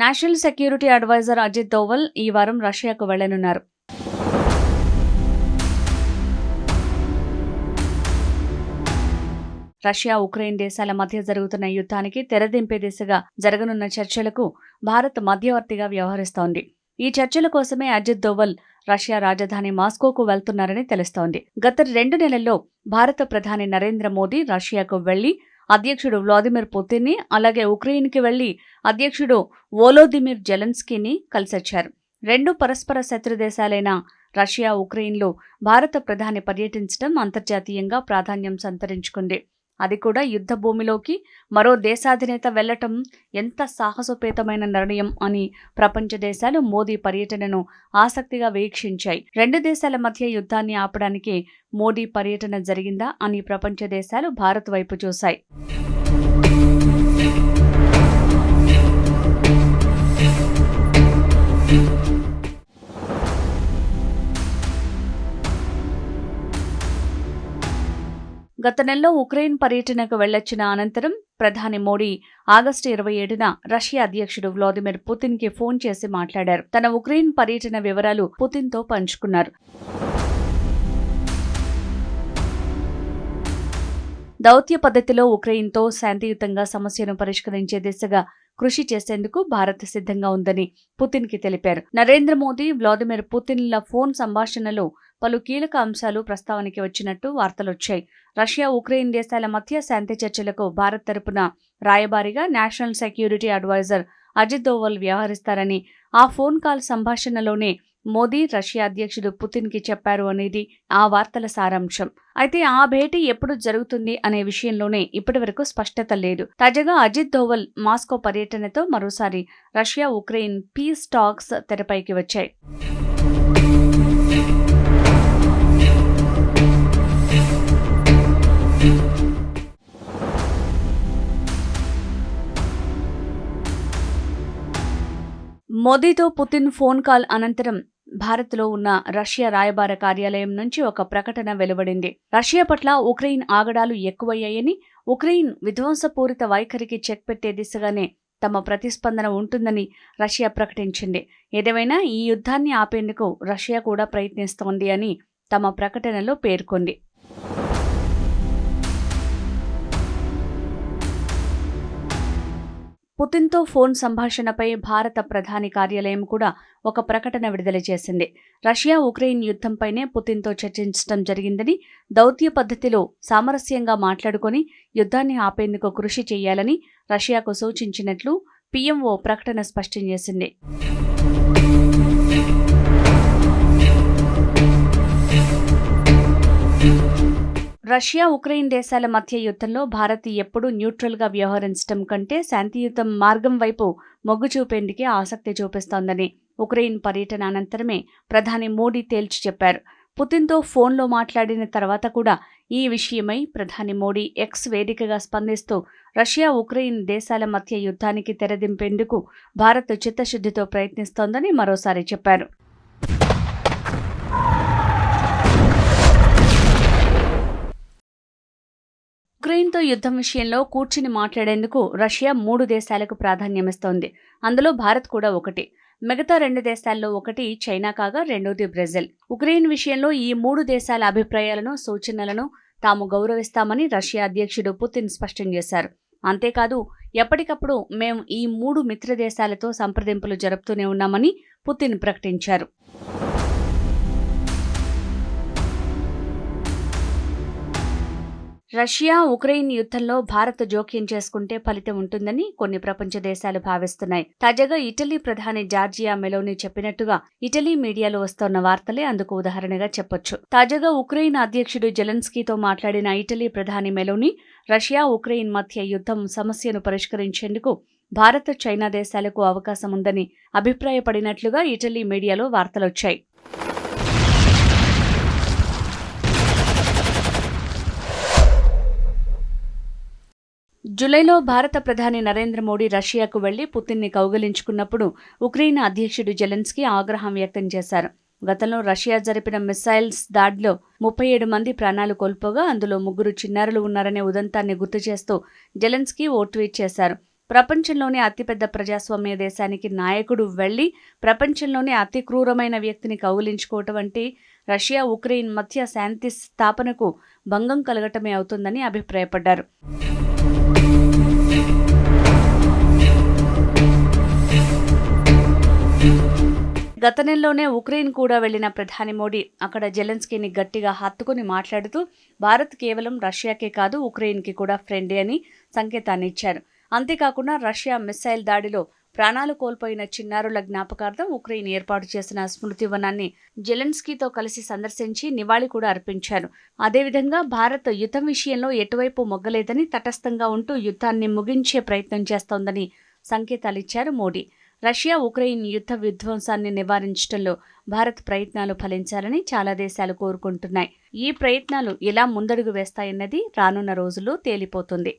National security advisor Ajit Doval ఈ వారం రష్యాకు వెళ్ళనున్నారు. రష్యా ఉక్రెయిన్ దేశాల మధ్య జరుగుతున్న యుద్ధానికి తెరదింపే దిశగా జరగనున్న చర్చలకు భారత్ మధ్యవర్తిగా వ్యవహరిస్తోంది. ఈ చర్చల కోసమే అజిత్ దోవల్ రష్యా రాజధాని మాస్కోకు వెళ్తున్నారని తెలుస్తోంది. గత రెండు నెలల్లో భారత ప్రధాని నరేంద్ర మోదీ రష్యాకు వెళ్ళి అధ్యక్షుడు వ్లాదిమిర్ పుతిన్ని అలాగే ఉక్రెయిన్కి వెళ్ళి అధ్యక్షుడు ఓలోదిమిర్ జెలెన్స్కీని కలిసొచ్చారు. రెండు పరస్పర శత్రు దేశాలైన రష్యా ఉక్రెయిన్లో భారత ప్రధాని పర్యటించడం అంతర్జాతీయంగా ప్రాధాన్యం సంతరించుకుంది. అది కూడా యుద్ధ భూమిలోకి మరో దేశాధినేత వెళ్ళటం ఎంత సాహసోపేతమైన నిర్ణయం అని ప్రపంచ దేశాలు మోదీ పర్యటనను ఆసక్తిగా వీక్షించాయి. రెండు దేశాల మధ్య యుద్ధాన్ని ఆపడానికి మోడీ పర్యటన జరిగిందా అని ప్రపంచ దేశాలు భారత్ వైపు చూశాయి. గత నెలలో ఉక్రెయిన్ పర్యటనకు వెళ్ళొచ్చిన అనంతరం ప్రధాని మోడీ ఆగస్టు ఇరవై ఏడున రష్యా అధ్యక్షుడు వ్లాదిమిర్ పుతిన్కి ఫోన్ చేసి మాట్లాడారు. తన ఉక్రెయిన్ పర్యటన వివరాలు పుతిన్తో పంచుకున్నారు. దౌత్య పద్ధతిలో ఉక్రెయిన్తో శాంతియుతంగా సమస్యను పరిష్కరించే దిశగా కృషి చేసేందుకు భారత్ సిద్ధంగా ఉందని పుతిన్కి తెలిపారు. నరేంద్ర మోదీ వ్లాదిమిర్ పుతిన్ల ఫోన్ సంభాషణలో పలు కీలక అంశాలు ప్రస్తావనకి వచ్చినట్టు వార్తలొచ్చాయి. రష్యా ఉక్రెయిన్ దేశాల మధ్య శాంతి చర్చలకు భారత్ తరపున రాయబారిగా national security advisor Ajit Doval వ్యవహరిస్తారని ఆ ఫోన్ కాల్ సంభాషణలోనే మోదీ రష్యా అధ్యక్షుడు పుతిన్కి చెప్పారు అనేది ఆ వార్తల సారాంశం. అయితే ఆ భేటీ ఎప్పుడు జరుగుతుంది అనే విషయంలోనే ఇప్పటివరకు స్పష్టత లేదు. తాజాగా అజిత్ దోవల్ మాస్కో పర్యటనతో మరోసారి రష్యా ఉక్రెయిన్ పీస్ టాక్స్ తెరపైకి వచ్చాయి. మోదీతో పుతిన్ ఫోన్ కాల్ అనంతరం భారత్లో ఉన్న రష్యా రాయబార కార్యాలయం నుంచి ఒక ప్రకటన వెలువడింది. రష్యా పట్ల ఉక్రెయిన్ ఆగడాలు ఎక్కువయ్యాయని ఉక్రెయిన్ విధ్వంసపూరిత వైఖరికి చెక్ పెట్టే దిశగానే తమ ప్రతిస్పందన ఉంటుందని రష్యా ప్రకటించింది. ఏదేమైనా ఈ యుద్ధాన్ని ఆపేందుకు రష్యా కూడా ప్రయత్నిస్తోంది అని తమ ప్రకటనలో పేర్కొంది. పుతిన్తో ఫోన్ సంభాషణపై భారత ప్రధాని కార్యాలయం కూడా ఒక ప్రకటన విడుదల చేసింది. రష్యా ఉక్రెయిన్ యుద్ధంపైనే పుతిన్తో చర్చించడం జరిగిందని దౌత్య పద్ధతిలో సామరస్యంగా మాట్లాడుకొని యుద్ధాన్ని ఆపేందుకు కృషి చేయాలని రష్యాకు సూచించినట్లు పీఎంఓ ప్రకటన స్పష్టం చేసింది. రష్యా ఉక్రెయిన్ దేశాల మధ్య యుద్ధంలో భారత్ ఎప్పుడూ న్యూట్రల్గా వ్యవహరించడం కంటే శాంతియుతం మార్గం వైపు మొగ్గు చూపేందుకే ఆసక్తి చూపిస్తోందని ఉక్రెయిన్ పర్యటన అనంతరమే ప్రధాని మోడీ తేల్చి చెప్పారు. పుతిన్తో ఫోన్లో మాట్లాడిన తర్వాత కూడా ఈ విషయమై ప్రధాని మోడీ ఎక్స్ వేదికగా స్పందిస్తూ రష్యా ఉక్రెయిన్ దేశాల మధ్య యుద్ధానికి తెరదింపేందుకు భారత్ చిత్తశుద్ధితో ప్రయత్నిస్తోందని మరోసారి చెప్పారు. ఉక్రెయిన్తో యుద్ధం విషయంలో కూర్చుని మాట్లాడేందుకు రష్యా మూడు దేశాలకు ప్రాధాన్యమిస్తోంది. అందులో భారత్ కూడా ఒకటి. మిగతా రెండు దేశాల్లో ఒకటి చైనా కాగా రెండోది బ్రెజిల్. ఉక్రెయిన్ విషయంలో ఈ మూడు దేశాల అభిప్రాయాలను సూచనలను తాము గౌరవిస్తామని రష్యా అధ్యక్షుడు పుతిన్ స్పష్టం చేశారు. అంతేకాదు ఎప్పటికప్పుడు మేము ఈ మూడు మిత్ర దేశాలతో సంప్రదింపులు జరుపుతూనే ఉన్నామని పుతిన్ ప్రకటించారు. రష్యా ఉక్రెయిన్ యుద్ధంలో భారత్ జోక్యం చేసుకుంటే ఫలితం ఉంటుందని కొన్ని ప్రపంచ దేశాలు భావిస్తున్నాయి. తాజాగా ఇటలీ ప్రధాని జార్జియా మెలోని చెప్పినట్టుగా ఇటలీ మీడియాలో వస్తోన్న వార్తలే అందుకు ఉదాహరణగా చెప్పొచ్చు. తాజాగా ఉక్రెయిన్ అధ్యక్షుడు జెలెన్స్కీతో మాట్లాడిన ఇటలీ ప్రధాని మెలోని రష్యా ఉక్రెయిన్ మధ్య యుద్ధం సమస్యను పరిష్కరించేందుకు భారత్ చైనా దేశాలకు అవకాశం ఉందని అభిప్రాయపడినట్లుగా ఇటలీ మీడియాలో వార్తలొచ్చాయి. జులైలో భారత ప్రధాని నరేంద్ర మోడీ రష్యాకు వెళ్ళి పుతిన్ని కౌగలించుకున్నప్పుడు ఉక్రెయిన్ అధ్యక్షుడు జెలెన్స్కీ ఆగ్రహం వ్యక్తం చేశారు. గతంలో రష్యా జరిపిన మిసైల్స్ దాడిలో ముప్పై ఏడు మంది ప్రాణాలు కోల్పోగా అందులో ముగ్గురు చిన్నారులు ఉన్నారనే ఉదంతాన్ని గుర్తు చేస్తూ జెలెన్స్కీ ఓ ట్వీట్ చేశారు. ప్రపంచంలోనే అతిపెద్ద ప్రజాస్వామ్య దేశానికి నాయకుడు వెళ్ళి ప్రపంచంలోనే అతి క్రూరమైన వ్యక్తిని కౌగులించుకోవటం అంటే రష్యా ఉక్రెయిన్ మధ్య శాంతి స్థాపనకు భంగం కలగటమే అవుతుందని అభిప్రాయపడ్డారు. గత నెలలోనే ఉక్రెయిన్ కూడా వెళ్ళిన ప్రధాని మోడీ అక్కడ జెలెన్స్కీని గట్టిగా హత్తుకుని మాట్లాడుతూ భారత్ కేవలం రష్యాకే కాదు ఉక్రెయిన్కి కూడా ఫ్రెండే అని సంకేతాన్ని ఇచ్చారు. అంతేకాకుండా రష్యా మిస్సైల్ దాడిలో ప్రాణాలు కోల్పోయిన చిన్నారుల జ్ఞాపకార్థం ఉక్రెయిన్ ఏర్పాటు చేసిన స్మృతివనాన్ని జెలెన్స్కీతో కలిసి సందర్శించి నివాళి కూడా అర్పించారు. అదేవిధంగా భారత్ యుద్ధం విషయంలో ఎటువైపు మొగ్గలేదని తటస్థంగా ఉంటూ యుద్ధాన్ని ముగించే ప్రయత్నం చేస్తోందని సంకేతాలిచ్చారు మోడీ. రష్యా ఉక్రెయిన్ యుద్ధ విధ్వంసాన్ని నివారించడంలో భారత్ ప్రయత్నాలు ఫలించాలని చాలా దేశాలు కోరుకుంటున్నాయి. ఈ ప్రయత్నాలు ఎలా ముందడుగు వేస్తాయన్నది రానున్న రోజుల్లో తేలిపోతుంది.